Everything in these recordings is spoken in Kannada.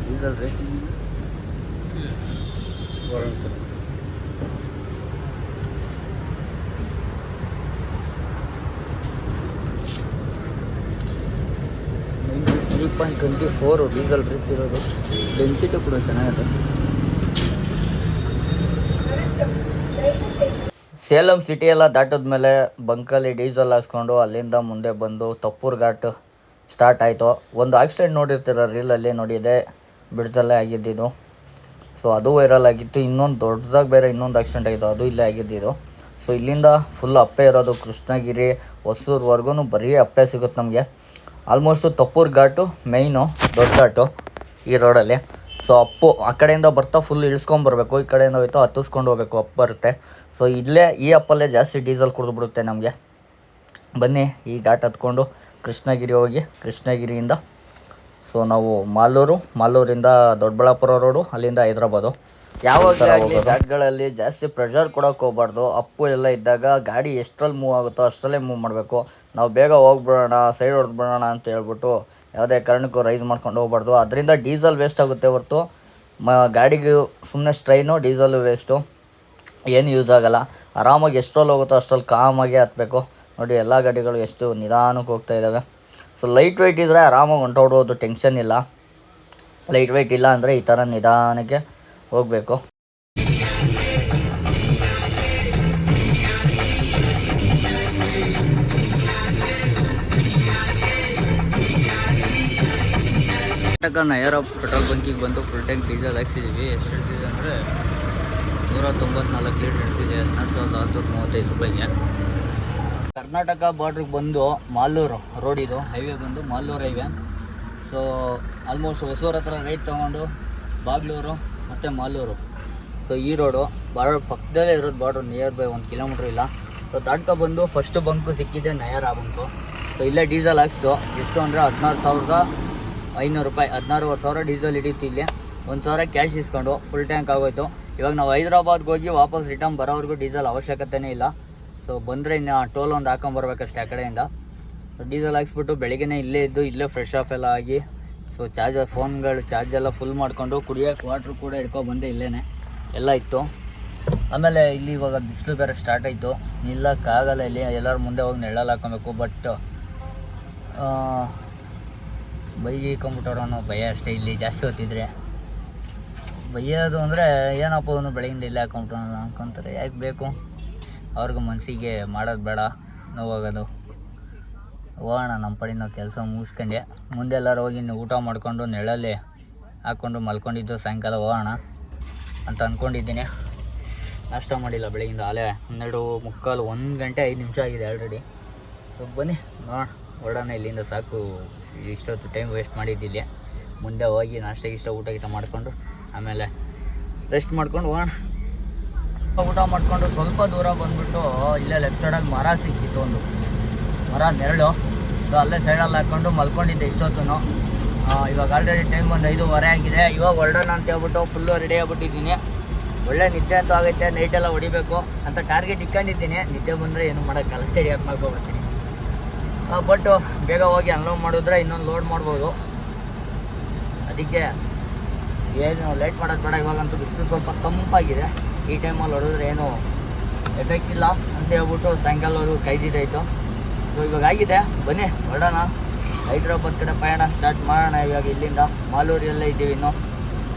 Diesel rate three point twenty four diesel rate ಇರೋದು ಡೆನ್ಸಿಟಿ ಕೂಡ ಚೆನ್ನಾಗಿದೆ ಸೇಲಂ ಸಿಟಿ ಎಲ್ಲ ದಾಟಿದ್ಮೇಲೆ ಬಂಕಲ್ಲಿ ಡೀಸೆಲ್ ಹಾಕ್ಸ್ಕೊಂಡು ಅಲ್ಲಿಂದ ಮುಂದೆ ಬಂದು ತಪ್ಪೂರ್ ಘಾಟ್ ಸ್ಟಾರ್ಟ್ ಆಯಿತು. ಒಂದು ಆಕ್ಸಿಡೆಂಟ್ ನೋಡಿರ್ತೀರ ರೀಲಲ್ಲಿ ನೋಡಿದೆ ಬಿಡ್ಸಲ್ಲೇ ಆಗಿದ್ದಿದ್ದು ಸೊ ಅದು ವೈರಲ್ ಆಗಿತ್ತು. ಇನ್ನೊಂದು ದೊಡ್ಡದಾಗಿ ಬೇರೆ ಇನ್ನೊಂದು ಆಕ್ಸಿಡೆಂಟ್ ಆಗಿತ್ತು ಅದು ಇಲ್ಲೇ ಆಗಿದ್ದಿದ್ದು ಸೊ ಇಲ್ಲಿಂದ ಫುಲ್ ಅಪ್ಪೆ ಇರೋದು ಕೃಷ್ಣಗಿರಿ ಹೊಸೂರ್ವರೆಗೂ ಬರೀ ಅಪ್ಪೆ ಸಿಗುತ್ತೆ ನಮಗೆ. ಆಲ್ಮೋಸ್ಟು ತಪ್ಪೂರ್ ಘಾಟು ಮೇಯ್ನು ದೊಡ್ಡ ಘಾಟು ಈ ರೋಡಲ್ಲಿ ಸೊ ಅಪ್ಪು, ಆ ಕಡೆಯಿಂದ ಬರ್ತಾ ಫುಲ್ ಇಳಿಸ್ಕೊಂಬರ್ಬೇಕು, ಈ ಕಡೆಯಿಂದ ಹೋಯ್ತು ಹತ್ತಿಸ್ಕೊಂಡು ಹೋಗ್ಬೇಕು, ಅಪ್ಪ ಬರುತ್ತೆ. ಸೊ ಇಲ್ಲೇ ಈ ಅಪ್ಪಲ್ಲೇ ಜಾಸ್ತಿ ಡೀಸೆಲ್ ಕುಡಿದು ಬಿಡುತ್ತೆ ನಮಗೆ. ಬನ್ನಿ, ಈ ಘಾಟ್ ಹತ್ಕೊಂಡು ಕೃಷ್ಣಗಿರಿ ಹೋಗಿ, ಕೃಷ್ಣಗಿರಿಯಿಂದ. ಸೊ ನಾವು ಮಾಲೂರು, ಮಾಲೂರಿಂದ ದೊಡ್ಡಬಳ್ಳಾಪುರ ರೋಡು ಅಲ್ಲಿಂದ ಹೈದ್ರಾಬಾದು. ಯಾವಾಗಲೇ ಆಗಲಿ ಘಾಟ್ಗಳಲ್ಲಿ ಜಾಸ್ತಿ ಪ್ರೆಷರ್ ಕೊಡೋಕೆ ಹೋಗ್ಬಾರ್ದು. ಅಪ್ಪು ಎಲ್ಲ ಇದ್ದಾಗ ಗಾಡಿ ಎಷ್ಟರಲ್ಲಿ ಮೂವ್ ಆಗುತ್ತೋ ಅಷ್ಟರಲ್ಲೇ ಮೂವ್ ಮಾಡಬೇಕು. ನಾವು ಬೇಗ ಹೋಗ್ಬಿಡೋಣ ಸೈಡ್ ಹೊಡೆದ್ಬಿಡೋಣ ಅಂತ ಹೇಳ್ಬಿಟ್ಟು ಯಾವುದೇ ಕಾರಣಕ್ಕೂ ರೈಸ್ ಮಾಡ್ಕೊಂಡು ಹೋಗ್ಬಾರ್ದು. ಅದರಿಂದ ಡೀಸೆಲ್ ವೇಸ್ಟ್ ಆಗುತ್ತೆ ಹೊರತು. ಮ ಗಾಡಿಗೆ ಸುಮ್ಮನೆ ಸ್ಟ್ರೈನು ಡೀಸೆಲು ವೇಸ್ಟು ಏನು ಯೂಸ್ ಆಗೋಲ್ಲ. ಆರಾಮಾಗಿ ಎಷ್ಟರಲ್ಲಿ ಹೋಗುತ್ತೋ ಅಷ್ಟರಲ್ಲಿ ಕಾಮಾಗಿ ಹತ್ಬೇಕು. ನೋಡಿ ಎಲ್ಲ ಗಾಡಿಗಳು ಎಷ್ಟು ನಿಧಾನಕ್ಕೆ ಹೋಗ್ತಾ ಇದ್ದಾವೆ. ಸೊ ಲೈಟ್ ವೆಯ್ಟ್ ಇದ್ದರೆ ಆರಾಮಾಗಿ ಹೊಂಟೋಡ್ಬೋದು ಟೆನ್ಷನ್ ಇಲ್ಲ. ಲೈಟ್ ವೆಯ್ಟ್ ಇಲ್ಲ ಅಂದರೆ ಈ ಥರ ನಿಧಾನಕ್ಕೆ ಹೋಗಬೇಕು. ನಯರ ಪೆಟ್ರೋಲ್ ಬಂಕಿಗೆ ಬಂದು ಫುಲ್ ಟ್ಯಾಂಕ್ ಡೀಸೆಲ್ ಹಾಕ್ಸಿದ್ದೀವಿ ಎಷ್ಟು ಹಿಡ್ತಿದೆ ಅಂದರೆ ನೂರ ತೊಂಬತ್ನಾಲ್ಕು ಲೀಟ್ರ್ ಹಿಡ್ತಿದೆ ಹದಿನಾರು ಸಾವಿರದ ಮೂವತ್ತೈದು ರೂಪಾಯಿಗೆ. ಕರ್ನಾಟಕ ಬಾರ್ಡ್ರಿಗೆ ಬಂದು ಮಾಲೂರು ರೋಡ್ ಇದು. ಹೈವೇ ಬಂದು ಮಾಲೂರು ಹೈವೇ ಸೊ ಆಲ್ಮೋಸ್ಟ್ ಹೊಸೂರ ಹತ್ರ ರೈಟ್ ತೊಗೊಂಡು ಬಾಗ್ಲೂರು ಮತ್ತು ಮಾಲೂರು. ಸೊ ಈ ರೋಡು ಬಾರ್ಡರ್ ಪಕ್ಕದಲ್ಲೇ ಇರೋದು ಬಾರ್ಡರ್ ನಿಯರ್ ಬೈ ಒಂದು ಕಿಲೋಮೀಟ್ರ್ ಇಲ್ಲ. ಸೊ ದಾಟ್ಕೊ ಬಂದು ಫಸ್ಟ್ ಬಂಕು ಸಿಕ್ಕಿದೆ, ನಯರ ಬಂಕು ಸೊ ಇಲ್ಲೇ ಡೀಸೆಲ್ ಹಾಕ್ಸ್ದು. ಎಷ್ಟು ಅಂದರೆ ಹದಿನಾರು ಸಾವಿರದ ಐನೂರು ರೂಪಾಯಿ, ಹದಿನಾರುವರೆ ಸಾವಿರ ಡೀಸೆಲ್ ಹಿಡಿಯುತ್ತೆ ಇಲ್ಲಿ. ಒಂದು ಸಾವಿರ ಕ್ಯಾಶ್ ಇಸ್ಕೊಂಡು ಫುಲ್ ಟ್ಯಾಂಕ್ ಆಗೋಯ್ತು. ಇವಾಗ ನಾವು ಹೈದ್ರಾಬಾದ್ಗೆ ಹೋಗಿ ವಾಪಸ್ ರಿಟರ್ನ್ ಬರೋವರೆಗೂ ಡೀಸೆಲ್ ಅವಶ್ಯಕತೆನೇ ಇಲ್ಲ. ಸೊ ಬಂದರೆ ಇನ್ನು ಟೋಲ್ ಒಂದು ಹಾಕೊಂಬರ್ಬೇಕಷ್ಟೇ ಆ ಕಡೆಯಿಂದ. ಡೀಸೆಲ್ ಹಾಕ್ಸ್ಬಿಟ್ಟು ಬೆಳಿಗ್ಗೆನೇ ಇಲ್ಲೇ ಇದ್ದು, ಇಲ್ಲೇ ಫ್ರೆಶ್ ಆಫ್ ಎಲ್ಲ ಆಗಿ ಸೊ ಚಾರ್ಜರ್ ಫೋನ್ಗಳು ಚಾರ್ಜ್ ಎಲ್ಲ ಫುಲ್ ಮಾಡಿಕೊಂಡು ಕುಡಿಯೋಕೆ ವಾಟ್ರ್ ಕೂಡ ಹಿಡ್ಕೊಂಡು ಬಂದೆ ಇಲ್ಲೇ ಎಲ್ಲ ಇತ್ತು. ಆಮೇಲೆ ಇಲ್ಲಿ ಇವಾಗ ಬಿಸಿಲು ಬೇರೆ ಸ್ಟಾರ್ಟ್ ಆಯಿತು. ನಿಲ್ಲಕ್ಕಾಗಲ್ಲ ಇಲ್ಲಿ. ಎಲ್ಲರ ಮುಂದೆ ಹೋಗಿ ನೆರಳಲ್ಲಿ ಹಾಕೊಬೇಕು ಬಟ್ ಬೈಕೊಂಬಿಟ್ಟವ್ರು ಅನ್ನೋ ಭಯ ಅಷ್ಟೇ ಇಲ್ಲಿ ಜಾಸ್ತಿ ಹೊತ್ತಿದ್ರೆ. ಬೈಯೋದು ಅಂದರೆ ಏನಪ್ಪ ಅವನು ಬೆಳಗಿಂದ ಇಲ್ಲೇ ಹಾಕೊಂಬಿಟ್ಟು ಅನ್ಕೊಂತಾರೆ. ಯಾಕೆ ಬೇಕು? ಅವ್ರಿಗೂ ಮನಸ್ಸಿಗೆ ಮಾಡೋದು ಬೇಡ. ನೋವಾಗೋದು. ಹೋಗೋಣ ನಮ್ಮ ಪಡಿ ನಾವು ಕೆಲಸ ಮುಗಿಸ್ಕೊಂಡೆ ಮುಂದೆ ಎಲ್ಲರೂ ಹೋಗಿ ಊಟ ಮಾಡಿಕೊಂಡು ನೆಳಲ್ಲಿ ಹಾಕ್ಕೊಂಡು ಮಲ್ಕೊಂಡಿದ್ದು ಸಾಯಂಕಾಲ ಹೋಗೋಣ ಅಂತ ಅಂದ್ಕೊಂಡಿದ್ದೀನಿ ನಾಷ್ಟ ಮಾಡಿಲ್ಲ ಬೆಳಗಿಂದ ಆಲೇ ಹನ್ನೆರಡು ಮುಕ್ಕಾಲು ಒಂದು ಗಂಟೆ ಐದು ನಿಮಿಷ ಆಗಿದೆ ಆಲ್ರೆಡಿ ಸೊ ಬನ್ನಿ, ನೋಡೋಣ. ಹೊರಡೋಣ, ಇಲ್ಲಿಂದ ಸಾಕು. ಇಷ್ಟೊತ್ತು ಟೈಮ್ ವೇಸ್ಟ್ ಮಾಡಿದ್ದಿಲ್ಲ. ಮುಂದೆ ಹೋಗಿ ನಾಷ್ಟ ಇಷ್ಟ ಊಟ, ಗೀಟ ಮಾಡಿಕೊಂಡು ಆಮೇಲೆ ರೆಸ್ಟ್ ಮಾಡ್ಕೊಂಡು ಹೋಗೋಣ ಊಟ ಮಾಡಿಕೊಂಡು ಸ್ವಲ್ಪ ದೂರ ಬಂದ್ಬಿಟ್ಟು ಇಲ್ಲೇ ಲೆಫ್ಟ್ ಸೈಡಾಗಿ ಮರ ಸಿಕ್ಕಿತ್ತು ಒಂದು. ಮರ ನೆರಳು. ಸೊ ಅಲ್ಲೇ ಸೈಡಲ್ಲಿ ಹಾಕ್ಕೊಂಡು ಮಲ್ಕೊಂಡಿದ್ದೆ ಇಷ್ಟೊತ್ತು ಇವಾಗ ಆಲ್ರೆಡಿ ಟೈಮ್ ಒಂದು ಐದೂವರೆ ಆಗಿದೆ. ಇವಾಗ ಹೊರಡೋಣ ಅಂತ ಹೇಳ್ಬಿಟ್ಟು ಫುಲ್ಲು ರೆಡಿ ಆಗ್ಬಿಟ್ಟಿದ್ದೀನಿ. ಒಳ್ಳೆ ನಿದ್ದೆ ಅಂತೂ ಆಗೈತೆ ನೈಟೆಲ್ಲ ಹೊಡಿಬೇಕು ಅಂತ ಟಾರ್ಗೆಟ್ ಇಟ್ಕೊಂಡಿದ್ದೀನಿ. ನಿದ್ದೆ ಬಂದರೆ ಏನು ಮಾಡೋಕ್ಕಲ್ಲ ಯಾಕೆ ಮಾಡ್ಕೊಬರ್ತೀನಿ ಬಟ್ ಬೇಗ ಹೋಗಿ ಅನ್ಲೋಡ್ ಮಾಡಿದ್ರೆ ಇನ್ನೊಂದು ಲೋಡ್ ಮಾಡ್ಬೋದು. ಅದಕ್ಕೆ ಏನು ಲೇಟ್ ಮಾಡೋದು ಬೇಡ. ಇವಾಗಂತೂ ಬಿಸಿಲು ಸ್ವಲ್ಪ ತಂಪಾಗಿದೆ. ಈ ಟೈಮಲ್ಲಿ ಹೊಡೆದ್ರೆ ಏನು ಎಫೆಕ್ಟ್ ಇಲ್ಲ ಅಂತ ಹೇಳ್ಬಿಟ್ಟು ಸಾಯಂಕಾಲವರೆಗೂ ಕೈದಿದ್ದಾಯಿತು. ಸೊ ಇವಾಗ ಆಗಿದೆ. ಬನ್ನಿ ಹೊರಡೋಣ ಹೈದ್ರಾಬಾದ್ ಕಡೆ ಪಯಣ ಸ್ಟಾರ್ಟ್ ಮಾಡೋಣ ಇವಾಗ ಇಲ್ಲಿಂದ. ಮಾಲೂರಿಯಲ್ಲೇ ಇದ್ದೀವಿ ಇನ್ನು.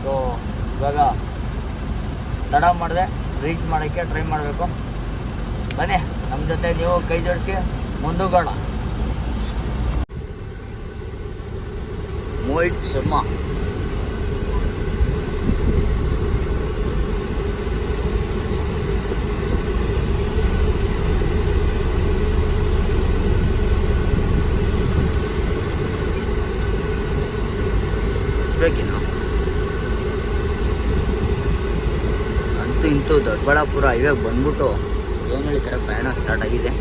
ಸೊ ಇವಾಗ ತಡ ಮಾಡಿದೆ ರೀಚ್ ಮಾಡೋಕ್ಕೆ ಟ್ರೈ ಮಾಡಬೇಕು. ಬನ್ನಿ ನಮ್ಮ ಜೊತೆ ನೀವು ಕೈ ಜೋಡಿಸಿ ಮುಂದೂಗೋಣ. ಮೋಹಿತ್ ಶರ್ಮಾ. ಬೇಕಿನ್ನು ಅಂತೂ ಇಂತೂ ದೊಡ್ಡಬಳ್ಳಾಪುರ ಹೈವೇಗೆ ಬಂದ್ಬಿಟ್ಟು ದೇವನಹಳ್ಳಿ ಕಡೆ ಪ್ರಯಾಣ ಸ್ಟಾರ್ಟ್ ಆಗಿದೆ.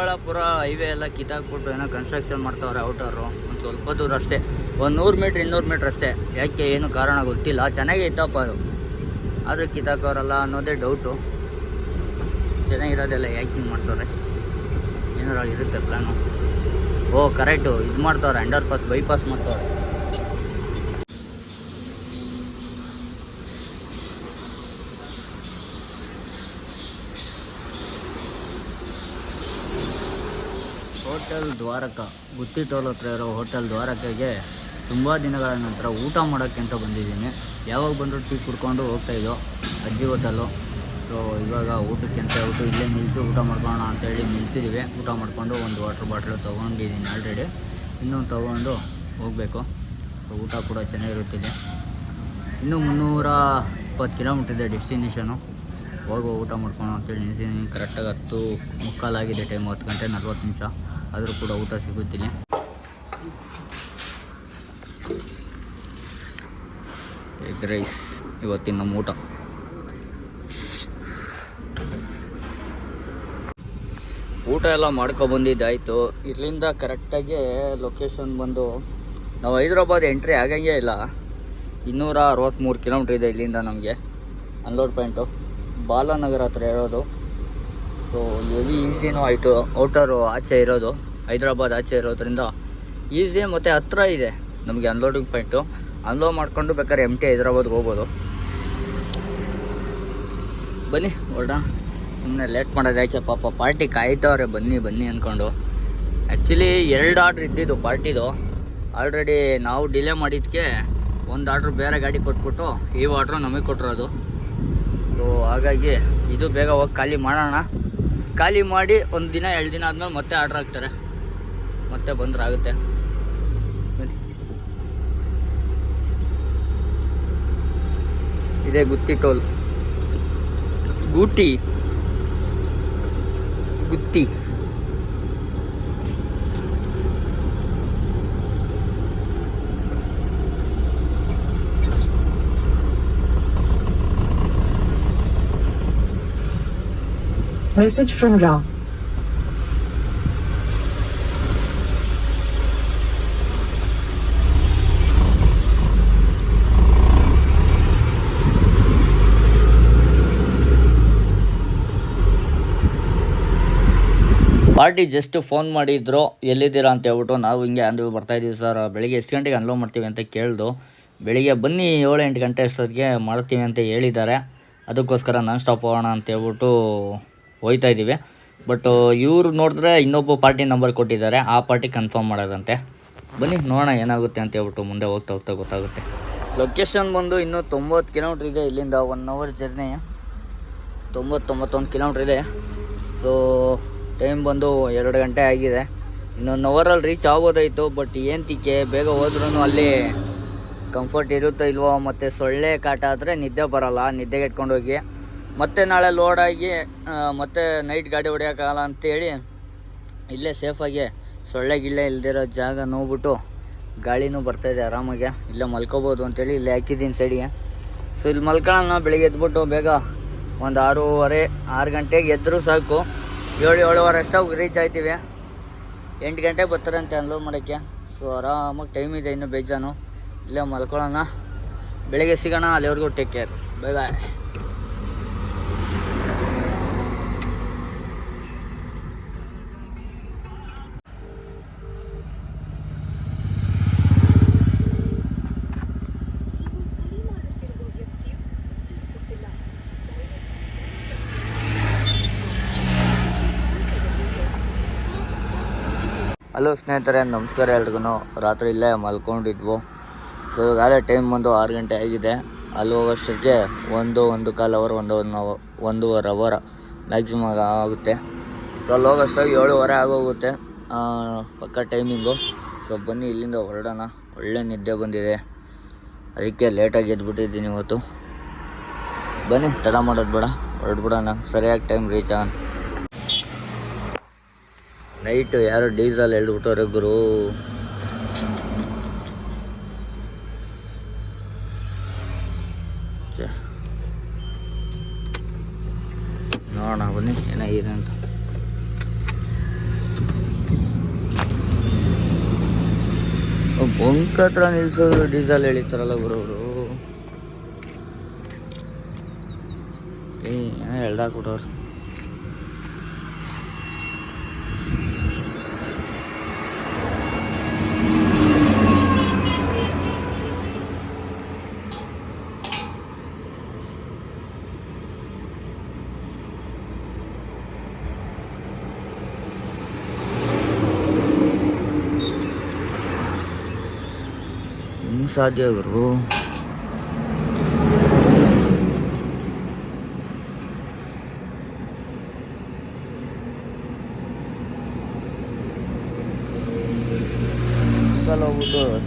ಚಿಕ್ಕಬಳ್ಳಾಪುರ ಹೈವೇ ಎಲ್ಲ ಕಿತ್ತಾಕ್ಬಿಟ್ಟು ಏನೋ ಕನ್ಸ್ಟ್ರಕ್ಷನ್ ಮಾಡ್ತಾವ್ರೆ ಔಟರು ಒಂದು ಸ್ವಲ್ಪ ದೂರ ಅಷ್ಟೇ. ಒಂದು ನೂರು ಮೀಟ್ರ್ ಇನ್ನೂರು ಮೀಟ್ರ್ ಅಷ್ಟೇ. ಯಾಕೆ ಏನು ಕಾರಣ ಗೊತ್ತಿಲ್ಲ. ಚೆನ್ನಾಗೇ ಇತ್ತಪ್ಪ ಅದು. ಆದರೆ ಕಿತ್ತಾಕೋರಲ್ಲ ಅನ್ನೋದೇ ಡೌಟು ಚೆನ್ನಾಗಿರೋದೆಲ್ಲ ಯಾಕೆ ಹಿಂಗೆ ಮಾಡ್ತಾರೆ ಏನಾರು ಇರುತ್ತೆ ಪ್ಲ್ಯಾನು ಓ ಕರೆಕ್ಟು ಇದು ಮಾಡ್ತಾವ್ರೆ ಅಂಡರ್ ಪಾಸ್ ಬೈಪಾಸ್ ಮಾಡ್ತಾವ್ರೆ. ಹೋಟೆಲ್ ದ್ವಾರಕ ಗುತ್ತಿ ಟೋಲ್ ಹತ್ರ ಇರೋ ಹೋಟೆಲ್ ದ್ವಾರಕೆಗೆ ತುಂಬ ದಿನಗಳ ನಂತರ ಊಟ ಮಾಡೋಕ್ಕೆ ಅಂತ ಬಂದಿದ್ದೀನಿ. ಯಾವಾಗ ಬಂದರೂ ಟೀ ಕುಡ್ಕೊಂಡು ಹೋಗ್ತಾಯಿದ್ದೋ ಅಜ್ಜಿ ಹೋಟೆಲು. ಸೊ ಇವಾಗ ಊಟಕ್ಕೆ ಅಂತ ಹೇಳ್ಬಿಟ್ಟು ಇಲ್ಲೇ ನಿಲ್ಲಿಸಿ ಊಟ ಮಾಡ್ಕೊಳ್ಳೋಣ ಅಂತೇಳಿ ನಿಲ್ಲಿಸಿದ್ದೀವಿ ಊಟ ಮಾಡಿಕೊಂಡು ಒಂದು ವಾಟ್ರ್ ಬಾಟ್ಲು ತೊಗೊಂಡಿದ್ದೀನಿ ಆಲ್ರೆಡಿ ಇನ್ನೊಂದು ತೊಗೊಂಡು ಹೋಗಬೇಕು. ಊಟ ಕೂಡ ಚೆನ್ನಾಗಿರುತ್ತಿದೆ. ಇನ್ನೂ ಮುನ್ನೂರ ಇಪ್ಪತ್ತು ಕಿಲೋಮೀಟ್ರ್ ಇದೆ ಡೆಸ್ಟಿನೇಷನು ಹೋಗೋ ಊಟ ಮಾಡ್ಕೊಂಡು ಅಂತೇಳಿ ನಿಲ್ಸಿದ್ದೀನಿ ಕರೆಕ್ಟಾಗಿ ಹತ್ತು ಮುಕ್ಕಾಲಾಗಿದೆ ಟೈಮ್ ಹತ್ತು ಗಂಟೆ ನಲ್ವತ್ತು ನಿಮಿಷ. ಆದರೂ ಕೂಡ ಊಟ ಸಿಗುತ್ತಿಲ್ಲ ಎಗ್ ರೈಸ್ ಇವತ್ತಿನ ನಮ್ಮ ಊಟ. ಊಟ ಎಲ್ಲ ಮಾಡ್ಕೊಬಂದಿದ್ದಾಯಿತು ಇಲ್ಲಿಂದ ಕರೆಕ್ಟಾಗಿ ಲೊಕೇಶನ್ ಬಂದು ನಾವು ಹೈದ್ರಾಬಾದ್ ಎಂಟ್ರಿ ಆಗಂಗೇ ಇಲ್ಲ. ಇನ್ನೂರ ಅರವತ್ತ್ಮೂರು ಕಿಲೋಮೀಟ್ರ್ ಇದೆ ಇಲ್ಲಿಂದ ನಮಗೆ. ಅನ್ಲೋಡ್ ಪಾಯಿಂಟು ಬಾಲಾನಗರ ಹತ್ರ ಇರೋದು. ಸೊ ಹೆವಿ ಈಸಿನೂ ಆಯಿತು ಔಟರು ಆಚೆ ಇರೋದು, ಹೈದ್ರಾಬಾದ್ ಆಚೆ ಇರೋದ್ರಿಂದ ಈಸಿ ಮತ್ತು ಹತ್ರ ಇದೆ ನಮಗೆ ಅನ್ಲೋಡಿಂಗ್ ಪಾಯಿಂಟು ಅನ್ಲೋಡ್ ಮಾಡಿಕೊಂಡು ಬೇಕಾದ್ರೆ ಎಂ ಟಿ ಹೈದ್ರಾಬಾದ್ಗೆ ಹೋಗ್ಬೋದು. ಬನ್ನಿ ಹೊರಡ ಸುಮ್ಮನೆ ಲೇಟ್ ಮಾಡೋದು ಯಾಕೆ? ಪಾಪ ಪಾರ್ಟಿ ಕಾಯ್ತವ್ರೆ, ಬನ್ನಿ ಬನ್ನಿ ಅಂದ್ಕೊಂಡು ಆ್ಯಕ್ಚುಲಿ ಎರಡು ಆರ್ಡ್ರ್ ಇದ್ದಿದ್ದು ಪಾರ್ಟಿದು ಆಲ್ರೆಡಿ ನಾವು ಡಿಲೇ ಮಾಡಿದ್ದಕ್ಕೆ ಒಂದು ಆರ್ಡ್ರ್ ಬೇರೆ ಗಾಡಿ ಕೊಟ್ಬಿಟ್ಟು ಈ ಆರ್ಡ್ರು ನಮಗೆ ಕೊಟ್ಟಿರೋದು. ಸೊ ಹಾಗಾಗಿ ಇದು ಬೇಗ ಹೋಗಿ ಖಾಲಿ ಮಾಡೋಣ. ಖಾಲಿ ಮಾಡಿ ಒಂದು ದಿನ, ಎರಡು ದಿನ ಆದಮೇಲೆ ಮತ್ತೆ ಆರ್ಡ್ರ್ ಹಾಕ್ತಾರೆ. ಮತ್ತೆ ಬಂದ್ರೆ ಆಗುತ್ತೆ. ಇದೇ Gutti toll. Gooty Gutti. Message from Ra. Party just phone ಮಾಡಿದ್ರು, ಎಲ್ಲಿದ್ದೀರಾ ಅಂತ ಹೇಳ್ಬಿಟ್ಟು ನಾವು ಹಿಂಗೆ ಅಂದು ಬರ್ತಾಯಿದ್ದೀವಿ ಸರ್ ಬೆಳಿಗ್ಗೆ ಎಷ್ಟು ಗಂಟೆಗೆ ಅನ್ಲೋ ಮಾಡ್ತೀವಿ ಅಂತ ಕೇಳ್ದು, ಬೆಳಿಗ್ಗೆ ಬನ್ನಿ ಏಳು ಎಂಟು ಗಂಟೆ ಅಷ್ಟೊತ್ತಿಗೆ ಮಾಡ್ತೀವಿ ಅಂತ ಹೇಳಿದ್ದಾರೆ ಅದಕ್ಕೋಸ್ಕರ ನಾನ್ ಸ್ಟಾಪ್ ಹೋಗೋಣ ಅಂತ ಹೇಳ್ಬಿಟ್ಟು ಹೋಯ್ತಾ ಇದ್ದೀವಿ. ಬಟ್ ಇವರು ನೋಡಿದ್ರೆ ಇನ್ನೊಬ್ಬ ಪಾರ್ಟಿ ನಂಬರ್ ಕೊಟ್ಟಿದ್ದಾರೆ. ಆ ಪಾರ್ಟಿ ಕನ್ಫರ್ಮ್ ಮಾಡೋದಂತೆ. ಬನ್ನಿ, ನೋಡೋಣ ಏನಾಗುತ್ತೆ ಅಂತ ಹೇಳ್ಬಿಟ್ಟು ಮುಂದೆ ಹೋಗ್ತಾ ಹೋಗ್ತಾ ಗೊತ್ತಾಗುತ್ತೆ. ಲೊಕೇಶನ್ ಬಂದು ಇನ್ನೂ ತೊಂಬತ್ತು ಕಿಲೋಮೀಟ್ರ್ ಇದೆ ಇಲ್ಲಿಂದ ಒನ್ ಅವರ್ ಜರ್ನಿ ತೊಂಬತ್ತೊಂಬತ್ತೊಂದು ಕಿಲೋಮೀಟ್ರ್ ಇದೆ. ಸೊ ಟೈಮ್ ಬಂದು ಎರಡು ಗಂಟೆ ಆಗಿದೆ. ಇನ್ನೊಂದು ಅವರಲ್ಲಿ ರೀಚ್ ಆಗ್ಬೋದಾಯಿತು ಬಟ್ ಏನು ತಿಕ್ಕೆ ಬೇಗ ಹೋದ್ರೂ ಅಲ್ಲಿ ಕಂಫರ್ಟ್ ಇರುತ್ತೋ ಇಲ್ವೋ, ಮತ್ತು ಸೊಳ್ಳೆ ಕಾಟ ಆದರೆ ನಿದ್ದೆ ಬರೋಲ್ಲ. ನಿದ್ದೆಗೆ ಇಟ್ಕೊಂಡು ಹೋಗಿ ಮತ್ತೆ ನಾಳೆ ಲೋಡಾಗಿ ಮತ್ತೆ ನೈಟ್ ಗಾಡಿ ಹೊಡಿಯೋಕ್ಕಾಗಲ್ಲ ಅಂತೇಳಿ ಇಲ್ಲೇ ಸೇಫಾಗಿ ಸೊಳ್ಳೆ ಗಿಳ್ಳೆ ಇಲ್ದಿರೋ ಜಾಗ ನೋಡ್ಬಿಟ್ಟು ಗಾಳಿನೂ ಬರ್ತಾಯಿದೆ ಆರಾಮಾಗೆ. ಇಲ್ಲೇ ಮಲ್ಕೋಬೋದು ಅಂತೇಳಿ ಇಲ್ಲೇ ಹಾಕಿದ್ದೀನಿ ಸೈಡಿಗೆ ಸೊ ಇಲ್ಲಿ ಮಲ್ಕೊಳ್ಳೋಣ ಬೆಳಿಗ್ಗೆ ಎದ್ಬಿಟ್ಟು ಬೇಗ ಒಂದು ಆರೂವರೆ, ಆರು ಗಂಟೆಗೆ ಎದ್ದರೂ ಸಾಕು. ಏಳು, ಏಳುವರೆ ಅಷ್ಟಾಗಿ ರೀಚ್ ಆಯ್ತೀವಿ. ಎಂಟು ಗಂಟೆಗೆ ಬರ್ತಾರಂತೆ ಅನ್ಲೋಡ್ ಮಾಡೋಕ್ಕೆ. ಸೊ ಆರಾಮಾಗಿ ಟೈಮ್ ಇದೆ ಇನ್ನೂ ಬೇಜಾನು. ಇಲ್ಲೇ ಮಲ್ಕೊಳ್ಳೋಣ ಬೆಳಿಗ್ಗೆ ಸಿಗೋಣ, ಅಲ್ಲಿವರೆಗೂ take care bye bye hello ಸ್ನೇಹಿತರೆ, ನಮಸ್ಕಾರ ಎಲ್ರಿಗೂ. ರಾತ್ರಿ ಇಲ್ಲೇ ಮಲ್ಕೊಂಡಿದ್ವು. ಸೊ ಇವಾಗಲೇ ಟೈಮ್ ಬಂದು ಆರು ಗಂಟೆ ಆಗಿದೆ. ಅಲ್ಲಿ ಹೋಗೋಷ್ಟಕ್ಕೆ ಒಂದು ಒಂದು ಕಾಲು ಅವರ್ ಒಂದು ಒಂದೂವರೆ ಅವರ್ ಮ್ಯಾಕ್ಸಿಮಮ್ ಆಗುತ್ತೆ. ಸೊ ಅಲ್ಲಿ ಹೋಗೋಷ್ಟಾಗಿ ಏಳುವರೆ ಆಗೋಗುತ್ತೆ ಪಕ್ಕ ಟೈಮಿಂಗು ಸೊ ಬನ್ನಿ, ಇಲ್ಲಿಂದ ಹೊರಡೋಣ. ಒಳ್ಳೆ ನಿದ್ದೆ ಬಂದಿದೆ. ಅದಕ್ಕೆ ಲೇಟಾಗಿ ಎದ್ಬಿಟ್ಟಿದ್ದೀನಿ ಇವತ್ತು. ಬನ್ನಿ, ತಡ ಮಾಡೋದು ಬೇಡ. ಹೊರಡ್ಬಿಡೋಣ. ಸರಿಯಾಗಿ ಟೈಮ್ ರೀಚ್ ಆಗೋಣ ನೈಟು ಯಾರು ಡೀಸೆಲ್ ಎಳ್ದುಬಿಟ್ಟವ್ರೆ ಗುರು. ನೋಡೋಣ ಬನ್ನಿ ಏನಾಗಿದೆ ಅಂತ. ಬೊಂಕ ಹತ್ರ ನಿಲ್ಸೋರು ಡೀಸೆಲ್ ಎಳಿತಾರಲ್ಲ ಗುರು ಅವರು. ಏ ಎಳ್ದಾಕ್ಬಿಟ್ಟವ್ರು. ಸಾಧ್ಯ ಗುರು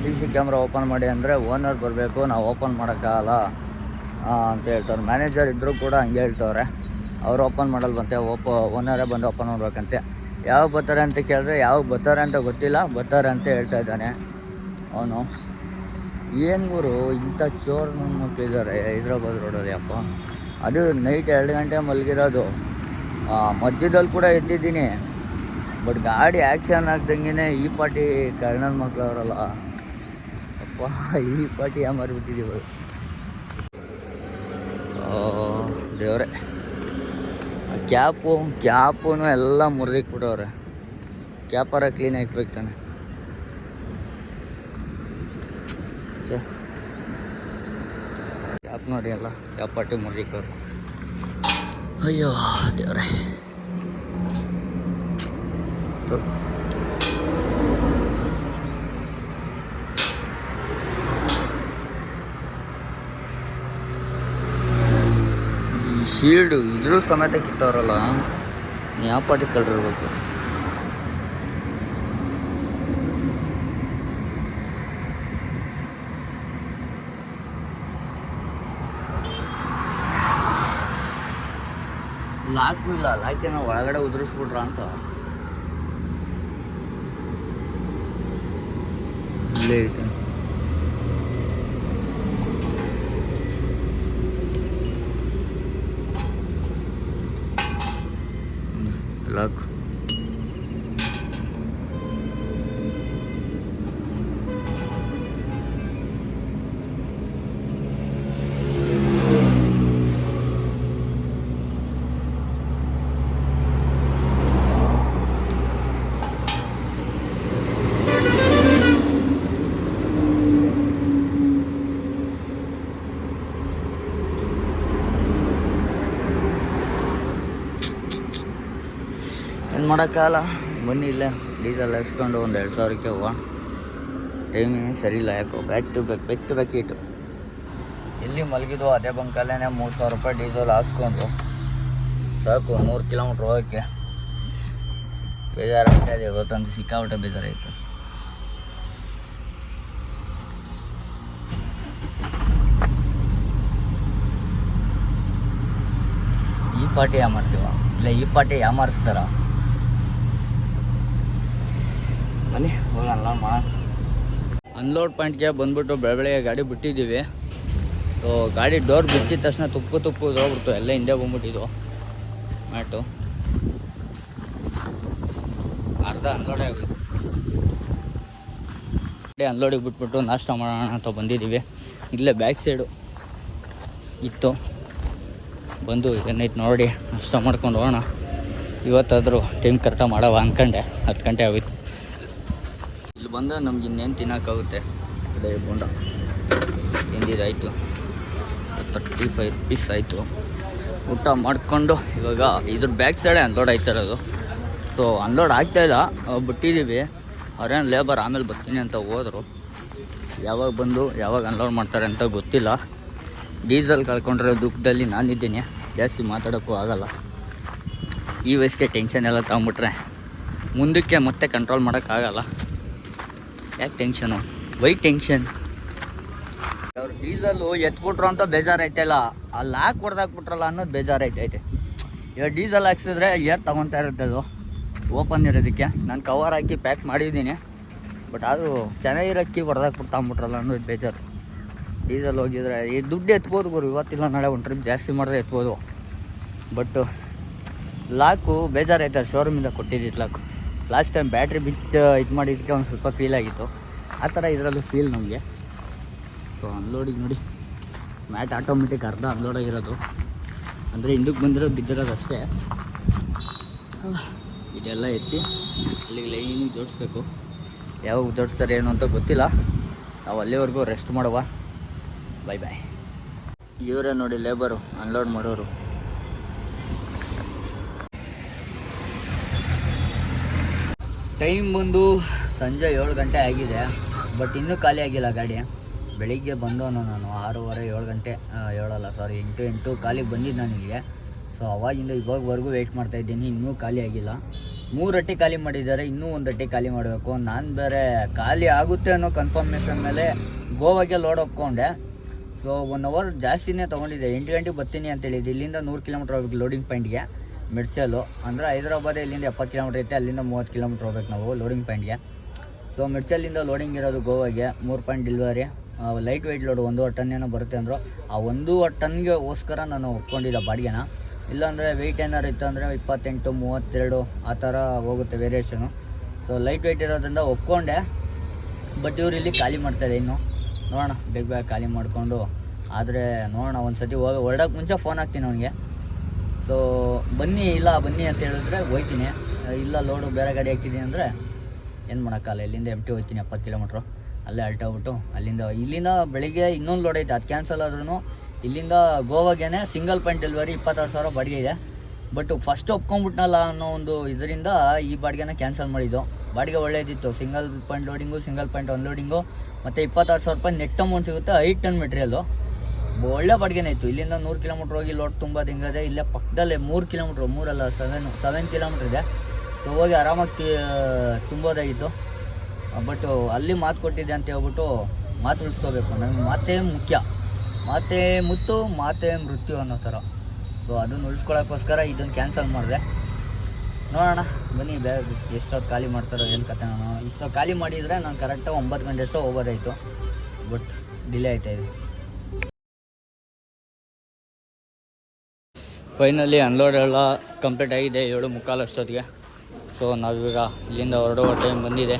ಸಿ ಸಿ ಕ್ಯಾಮ್ರಾ ಓಪನ್ ಮಾಡಿ ಅಂದರೆ ಓನರ್ ಬರಬೇಕು, ನಾವು ಓಪನ್ ಮಾಡೋಕ್ಕಾಗಲ್ಲ ಅಂತ ಹೇಳ್ತಾರೆ. ಮ್ಯಾನೇಜರ್ ಇದ್ದರೂ ಕೂಡ ಹಂಗೆ ಹೇಳ್ತವ್ರೆ. ಅವ್ರು ಓಪನ್ ಮಾಡಲ್ವಂತೆ ಓಪ ಓನರೇ ಬಂದು ಓಪನ್ ಮಾಡ್ಬೇಕಂತೆ. ಯಾವಾಗ ಬರ್ತಾರೆ ಅಂತ ಕೇಳಿದ್ರೆ, ಯಾವಾಗ ಬರ್ತಾರೆ ಅಂತ ಗೊತ್ತಿಲ್ಲ, ಬರ್ತಾರೆ ಅಂತ ಹೇಳ್ತಾ ಇದ್ದಾನೆ ಅವನು. ಏನು ಗುರು, ಇಂಥ ಚೋರ್ ಮಕ್ಕಳಿದ್ದಾರೆ ಹೈದ್ರಾಬಾದ್ ರೋಡಲ್ಲಿ ಅಪ್ಪ. ಅದು ನೈಟ್ ಎರಡು ಗಂಟೆ ಮಲಗಿರೋದು. ಮಧ್ಯದಲ್ಲಿ ಕೂಡ ಎದ್ದಿದ್ದೀನಿ. ಬಟ್ ಗಾಡಿ ಆ್ಯಕ್ಷನ್ ಆಗ್ದಂಗೆ ಈ ಪಾಟಿ ಕರ್ಣನ ಮಕ್ಳು ಅವರಲ್ಲ. ಅಪ್ಪ, ಈ ಪಾಟಿ ಯಾಮಾರ್ಬಿಟ್ಟಿದ್ದೀವಿ ದೇವ್ರೆ. ಕ್ಯಾಪು ಕ್ಯಾಪು ಎಲ್ಲ ಮುರಿದಿಕ್ಬಿಟ್ಟವ್ರೆ ಕ್ಯಾಪರ ಕ್ಲೀನ್ ಹಾಕ್ಬೇಕು ತಾನೆ ಯಾಪ್ ನೋಡಿ ಅಲ್ಲ ಯಾಪಾಟಿ ಪಾಟಿ ಮುರಿದಿಕ್ಕವ್ರು ಅಯ್ಯೋ, ದೇವ್ರೆ. ಶೀಲ್ಡು ಇದ್ರೂ ಸಮೇತ ಕಿತ್ತವ್ರಲ್ಲ ಯಾವ ಪಾಟಿ ಕಳ್ರಿರ್ಬೇಕು. ಲಾಕು ಇಲ್ಲ ಲಾಕೇನೋ ಒಳಗಡೆ ಉದುರಿಸ್ಬಿಟ್ರ ಅಂತ. ಇಲ್ಲೇ ಐತೆ. ಲಾಕ್. ಏನು ಮಾಡೋಕ್ಕಾಗಲ್ಲ. ಬನ್ನಿ ಇಲ್ಲೇ, ಡೀಸೆಲ್ ಹಾಕ್ಸ್ಕೊಂಡು ಒಂದು ಎರಡು ಸಾವಿರಕ್ಕೆ ಹೋಗ ಟೈಮಿಂಗ್ ಸರಿ ಇಲ್ಲ, ಯಾಕೋ back to back back to back ಇಟ್ಟು ಇಲ್ಲಿ ಮಲಗಿದ್ವು, ಅದೇ ಬಂಕಲ್ಲೇ ಮೂರು ಸಾವಿರ ರೂಪಾಯಿ ಡೀಸೆಲ್ ಹಾಸ್ಕೊಂಡು. ಸಾಕು, ಮೂರು ಕಿಲೋಮೀಟ್ರ್ ಹೋಗೋಕ್ಕೆ. ಬೇಜಾರಾಗ್ತಾ ಇದೆ, ಇವತ್ತಂತೂ ಸಿಕ್ಕಾಬಿಟ್ಟೆ ಬೇಜಾರಾಯಿತು. ಈ ಪಾಟಿ ಯಾಮಾರ್ತೀವ ಇಲ್ಲ, ಈ ಪಾಟಿ ಯಾಮಾರಿಸ್ತಾರ ಬನ್ನಿ ಹೋಗಲ್ಲ ಮಾ ಅನ್ಲೋಡ್ ಪಾಯಿಂಟ್ಗೆ ಬಂದ್ಬಿಟ್ಟು ಬೆಳಬೆಳಗ್ಗೆ ಗಾಡಿ ಬಿಟ್ಟಿದ್ದೀವಿ. ಸೊ ಗಾಡಿ ಡೋರ್ ಬಿಚ್ಚಿದ ತಕ್ಷಣ ತುಪ್ಪು ತುಪ್ಪು ಹೋಗ್ಬಿಡ್ತು ಎಲ್ಲ ಹಿಂದೆ ಬಂದ್ಬಿಟ್ಟಿದ್ವು ಮ್ಯಾಟು ಅರ್ಧ ಅನ್ಲೋಡೇ ಆಗೋಯ್ತು. ಗಾಡಿ ಅನ್ಲೋಡಿಗೆ ಬಿಟ್ಬಿಟ್ಟು ನಾಷ್ಟ ಮಾಡೋಣ ಅಂತ ಬಂದಿದ್ದೀವಿ. ಇಲ್ಲೇ ಬ್ಯಾಕ್ ಸೈಡು ಇತ್ತು. ಬಂದು ಏನೈತೆ ನೋಡಿ, ನಾಷ್ಟ ಮಾಡ್ಕೊಂಡು ಹೋಗೋಣ. ಇವತ್ತಾದರೂ ಟೈಮ್ ಕರೆಕ್ಟಾಗಿ ಮಾಡವ ಅಂದ್ಕಂಡೆ ಹತ್ತು ಗಂಟೆ ಆಗೋಯ್ತು. ಬಂದು ನಮ್ಗೆ ಇನ್ನೇನು ತಿನ್ನೋಕ್ಕಾಗುತ್ತೆ ಅದೇ ಬೋಂಡ ತಿಂದಿದ್ದಾಯಿತು ತರ್ಟಿ ಫೈವ್ ರುಪೀಸ್ ಆಯಿತು. ಊಟ ಮಾಡಿಕೊಂಡು ಇವಾಗ ಇದ್ರ ಬ್ಯಾಕ್ ಸೈಡೆ ಅನ್ಲೋಡ್ ಆಯ್ತಾ ಇರೋದು. ಸೊ ಅನ್ಲೋಡ್ ಆಗ್ತಾಯಿಲ್ಲ ಬಿಟ್ಟಿದ್ದೀವಿ ಅವ್ರೇನು ಲೇಬರ್ ಆಮೇಲೆ ಬರ್ತೀನಿ ಅಂತ ಹೋದರು. ಯಾವಾಗ ಬಂದು, ಯಾವಾಗ ಅನ್ಲೋಡ್ ಮಾಡ್ತಾರೆ ಅಂತ ಗೊತ್ತಿಲ್ಲ. ಡೀಸೆಲ್ ಕಳ್ಕೊಂಡಿರೋ ದುಃಖದಲ್ಲಿ ನಾನಿದ್ದೀನಿ. ಜಾಸ್ತಿ ಮಾತಾಡೋಕ್ಕೂ ಆಗಲ್ಲ. ಈ ವಯಸ್ಸಿಗೆ ಟೆನ್ಷನ್ ಎಲ್ಲ ತಗೊಂಬಿಟ್ರೆ ಮುಂದಕ್ಕೆ ಮತ್ತೆ ಕಂಟ್ರೋಲ್ ಮಾಡೋಕ್ಕಾಗಲ್ಲ ಯಾಕೆ ಟೆನ್ಷನು ವೈ ಟೆನ್ಷನ್ ಅವ್ರು ಡೀಸೆಲ್ಲು ಎತ್ಬಿಟ್ರು ಅಂತ ಬೇಜಾರೈತಲ್ಲ ಅಲ್ಲಿ ಹಾಕಿ ಹೊಡೆದಾಕ್ಬಿಟ್ರಲ್ಲ ಅನ್ನೋದು ಬೇಜಾರೈತೈತೆ ಇವಾಗ ಡೀಸೆಲ್ ಹಾಕ್ಸಿದ್ರೆ ಏರ್ ತೊಗೊತಾ ಇರುತ್ತೆ ಅದು. ಓಪನ್ ಇರೋದಕ್ಕೆ. ನಾನು ಕವರ್ ಹಾಕಿ ಪ್ಯಾಕ್ ಮಾಡಿದ್ದೀನಿ. ಬಟ್ ಆದರೂ ಚೆನ್ನಾಗಿರೋಕ್ಕಿ ಹೊಡೆದಾಕ್ಬಿಟ್ಟು ತಗೊಂಬಿಟ್ರಲ್ಲ ಅನ್ನೋದು ಬೇಜಾರು. ಡೀಸೆಲ್ ಹೋಗಿದ್ರೆ ಈ ದುಡ್ಡು ಎತ್ಬೋದು ಗುರು. ಇವತ್ತಿಲ್ಲ ನಾಳೆ ಒಂದು ಟ್ರಿಪ್ ಜಾಸ್ತಿ ಮಾಡಿದ್ರೆ ಎತ್ಬೋದು. ಬಟ್ ಲಾಕು ಬೇಜಾರೈತೆ ಶೋರೂಮಿಂದ ಕೊಟ್ಟಿದ್ದಿತ್ತು ಲಾಕು ಲಾಸ್ಟ್ ಟೈಮ್ ಬ್ಯಾಟ್ರಿ ಬಿಚ್ಚ ಇದು ಮಾಡಿದ್ದಕ್ಕೆ ಒಂದು ಸ್ವಲ್ಪ ಫೀಲ್ ಆಗಿತ್ತು. ಆ ಥರ ಇದರಲ್ಲೂ ಫೀಲ್ ನಮಗೆ. ಸೊ ಅನ್ಲೋಡಿಗೆ ನೋಡಿ. ಮ್ಯಾಟ್ ಆಟೋಮೆಟಿಕ್ ಅರ್ಧ ಅನ್ಲೋಡ್ ಆಗಿರೋದು. ಅಂದರೆ ಹಿಂದಕ್ಕೆ ಬಂದಿರೋದು ಬಿದ್ದಿರೋದು ಅಷ್ಟೇ. ಇದೆಲ್ಲ ಎತ್ತಿ ಅಲ್ಲಿಗೆ ಲೈನಿಗೆ ಜೋಡಿಸ್ಬೇಕು. ಯಾವಾಗ ಜೋಡಿಸ್ತಾರೆ ಏನು ಅಂತ ಗೊತ್ತಿಲ್ಲ. ನಾವು ಅಲ್ಲಿವರೆಗೂ ರೆಸ್ಟ್ ಮಾಡುವ. ಬಾಯ್ ಬಾಯ್ ಇವರೇ ನೋಡಿ ಲೇಬರು ಅನ್ಲೋಡ್ ಮಾಡೋರು. ಟೈಮ್ ಬಂದು ಸಂಜೆ ಏಳು ಗಂಟೆ ಆಗಿದೆ ಬಟ್ ಇನ್ನೂ ಖಾಲಿ ಆಗಿಲ್ಲ ಗಾಡಿ. ಬೆಳಿಗ್ಗೆ ಬಂದವನು ನಾನು, ಆರೂವರೆ, ಏಳು ಗಂಟೆ ಏಳಲ್ಲ ಸಾರಿ ಎಂಟು ಎಂಟು ಖಾಲಿಗೆ ಬಂದಿದ್ದು ನನಗೆ ಸೊ ಅವಾಗಿಂದ ಇವಾಗವರೆಗೂ ವೆಯ್ಟ್ ಮಾಡ್ತಾ ಇದ್ದೀನಿ, ಇನ್ನೂ ಖಾಲಿ ಆಗಿಲ್ಲ. ಮೂರು ಅಟ್ಟಿ ಖಾಲಿ ಮಾಡಿದ್ದಾರೆ, ಇನ್ನೂ ಒಂದು ಅಟ್ಟಿ ಖಾಲಿ ಮಾಡಬೇಕು. ನಾನು ಬೇರೆ ಖಾಲಿ ಆಗುತ್ತೆ ಅನ್ನೋ ಕನ್ಫರ್ಮೇಷನ್ ಮೇಲೆ ಗೋವಾಗೆ ಲೋಡ್ ಒಪ್ಕೊಂಡೆ. ಸೊ ಒನ್ ಅವರ್ ಜಾಸ್ತಿನೇ ತೊಗೊಂಡಿದ್ದೆ. ಎಂಟು ಗಂಟೆಗೆ ಬರ್ತೀನಿ ಅಂತ ಹೇಳಿದ್ದೆ. ಇಲ್ಲಿಂದ ನೂರು ಕಿಲೋಮೀಟ್ರ್ ಹೋಗ್ಬೇಕು ಲೋಡಿಂಗ್ ಪಾಯಿಂಟ್ಗೆ ಮಿಡ್ಚಲ್ಲು ಅಂದರೆ ಹೈದ್ರಾಬಾದ್ ಇಲ್ಲಿಂದ ಎಪ್ಪತ್ತು ಕಿಲೋಮೀಟ್ರ್ ಐತೆ, ಅಲ್ಲಿಂದ ಮೂವತ್ತು ಕಿಲೋಮೀಟ್ರ್ ಹೋಗ್ಬೇಕು ನಾವು ಲೋಡಿಂಗ್ ಪಾಯಿಂಟ್ಗೆ ಸೊ ಮಿಡ್ಚಲ್ಲಿಂದ ಲೋಡಿಂಗ್ ಇರೋದು ಗೋವಾಗೆ, ಮೂರು point delivery light weight load ಒಂದೂವರೆ ಟನ್ ಏನೋ ಬರುತ್ತೆ ಅಂದರು. ಆ ಒಂದೂವರೆ ಟನ್ಗೆಗೋಸ್ಕರ ನಾನು ಒಪ್ಕೊಂಡಿದ್ದೆ ಬಾಡಿಗೆನ. ಇಲ್ಲಾಂದರೆ ವೆಯ್ಟ್ ಏನಾರು ಇತ್ತು ಅಂದರೆ ಇಪ್ಪತ್ತೆಂಟು, ಮೂವತ್ತೆರಡು, ಆ ಥರ ಹೋಗುತ್ತೆ ವೇರಿಯೇಷನು ಸೊ ಲೈಟ್ ವೆಯ್ಟ್ ಇರೋದ್ರಿಂದ ಒಪ್ಕೊಂಡೆ. ಬಟ್ ಇವ್ರು ಇಲ್ಲಿ ಖಾಲಿ ಮಾಡ್ತಾರೆ ಇನ್ನು. ನೋಡೋಣ, ಬೇಗ ಬೇಗ ಖಾಲಿ ಮಾಡಿಕೊಂಡು. ಆದರೆ ನೋಡೋಣ ಒಂದು ಸತಿ ಹೋಗಿ, ಹೊರಡೋಕೆ ಮುಂಚೆ ಫೋನ್ ಹಾಕ್ತೀನಿ ಅವನಿಗೆ. ಸೊ ಬನ್ನಿ ಇಲ್ಲ, ಬನ್ನಿ ಅಂತ ಹೇಳಿದ್ರೆ ಹೋಯ್ತೀನಿ. ಇಲ್ಲ ಲೋಡು ಬೇರೆ ಗಾಡಿ ಹಾಕಿದ್ದೀನಿ ಅಂದರೆ ಏನು ಮಾಡೋಕ್ಕಲ್ಲ ಇಲ್ಲಿಂದ ಎಂ ಟಿ ಹೋಗ್ತೀನಿ, ಎಪ್ಪತ್ತು ಕಿಲೋಮೀಟ್ರು ಅಲ್ಲೇ ಅಲ್ಟೋಗ್ಬಿಟ್ಟು ಅಲ್ಲಿಂದ ಇಲ್ಲಿಂದ ಬೆಳಿಗ್ಗೆ ಇನ್ನೊಂದು ಲೋಡ್ ಐತೆ. ಅದು ಕ್ಯಾನ್ಸಲ್ ಆದ್ರೂ ಇಲ್ಲಿಂದ ಗೋವಾಗೇನೆ ಸಿಂಗಲ್ ಪಾಯಿಂಟ್ ಡೆಲಿವರಿ ಇಪ್ಪತ್ತಾರು ಸಾವಿರ ಬಾಡಿಗೆ ಇದೆ. ಬಟ್ ಫಸ್ಟ್ ಒಪ್ಕೊಂಡ್ಬಿಟ್ನಲ್ಲ ಅನ್ನೋ ಒಂದು ಇದರಿಂದ ಈ ಬಾಡಿಗೆನ ಕ್ಯಾನ್ಸಲ್ ಮಾಡಿದ್ದು. ಬಾಡಿಗೆ ಒಳ್ಳೇದಿತ್ತು. Single point loading single point unloading ಮತ್ತು ಇಪ್ಪತ್ತಾರು ಸಾವಿರ ರೂಪಾಯಿ ನೆಟ್ ಅಮೌಂಟ್ ಸಿಗುತ್ತೆ, ಐದು ಟನ್ ಮೆಟೀರಿಯಲ್ಲು ಒಳ್ಳೆ ಬಾಡಿಗೆನೇ ಇತ್ತು. ಇಲ್ಲಿಂದ ನೂರು ಕಿಲೋಮೀಟ್ರ್ ಹೋಗಿ ಲೋಡ್ ತುಂಬ ಹಿಂಗದೆ ಇಲ್ಲೇ ಪಕ್ಕದಲ್ಲೇ ಮೂರು ಕಿಲೋಮೀಟ್ರ್, ಮೂರಲ್ಲ ಸೆವೆನ್ ಸೆವೆನ್ ಕಿಲೋಮೀಟ್ರ್ ಇದೆ. ಸೊ ಹೋಗಿ ಆರಾಮಾಗಿ ತುಂಬೋದಾಗಿತ್ತು. ಬಟ್ ಅಲ್ಲಿ ಮಾತು ಕೊಟ್ಟಿದ್ದೆ ಅಂತ ಹೇಳ್ಬಿಟ್ಟು ಮಾತು ಉಳಿಸ್ಕೋಬೇಕು. ನನಗೆ ಮಾತೇ ಮುಖ್ಯ. ಮಾತೇ ಮುತ್ತು, ಮಾತೇ ಮೃತ್ಯು ಅನ್ನೋ ಥರ. ಸೊ ಅದನ್ನು ಉಳಿಸ್ಕೊಳ್ಳೋಕ್ಕೋಸ್ಕರ ಇದನ್ನು ಕ್ಯಾನ್ಸಲ್ ಮಾಡಿದೆ. ನೋಡೋಣ. ಬನ್ನಿ ಬೇಗ ಎಷ್ಟೊತ್ತು ಖಾಲಿ ಮಾಡ್ತಾರೋ, ಏನು ಕತೆ ನಾನು ಇಷ್ಟೊತ್ತು ಖಾಲಿ ಮಾಡಿದರೆ ನಾನು ಕರೆಕ್ಟಾಗಿ ಒಂಬತ್ತು ಗಂಟೆ ಅಷ್ಟೋ ಹೋಗೋದಾಯಿತು. ಬಟ್ ಡಿಲೇ ಆಯ್ತಾ ಫೈನಲಿ ಅನ್ಲೋಡ್ ಎಲ್ಲ ಕಂಪ್ಲೀಟ್ ಆಗಿದೆ, ಏಳು ಮುಕ್ಕಾಲು ಅಷ್ಟೊತ್ತಿಗೆ. ಸೊ ನಾವೀಗ ಇಲ್ಲಿಂದ ಹೊರಡುವ ಟೈಮ್ ಬಂದಿದೆ.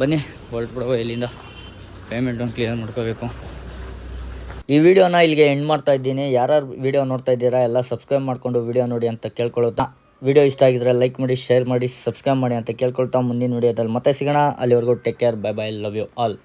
ಬನ್ನಿ, ಹೊರಟ್ಬಿಡುವ ಇಲ್ಲಿಂದ. ಪೇಮೆಂಟನ್ನು ಕ್ಲಿಯರ್ ಮಾಡ್ಕೋಬೇಕು. ಈ ವಿಡಿಯೋನ ಇಲ್ಲಿಗೆ ಎಂಡ್ ಮಾಡ್ತಾ ಇದ್ದೀನಿ. ಯಾರ್ಯಾರು ವಿಡಿಯೋ ನೋಡ್ತಾ ಇದ್ದೀರಾ, ಎಲ್ಲ ಸಬ್ಸ್ಕ್ರೈಬ್ ಮಾಡಿಕೊಂಡು ವಿಡಿಯೋ ನೋಡಿ ಅಂತ ಕೇಳ್ಕೊಳ್ತಾ ವಿಡಿಯೋ ಇಷ್ಟ ಆಗಿದ್ರೆ ಲೈಕ್ ಮಾಡಿ ಶೇರ್ ಮಾಡಿ ಸಬ್ಸ್ಕ್ರೈಬ್ ಮಾಡಿ ಅಂತ ಕೇಳ್ಕೊಳ್ತಾ ಮುಂದಿನ ವಿಡಿಯೋದಲ್ಲಿ ಮತ್ತೆ ಸಿಗೋಣ. ಅಲ್ಲಿವರೆಗೂ take care bye bye love you all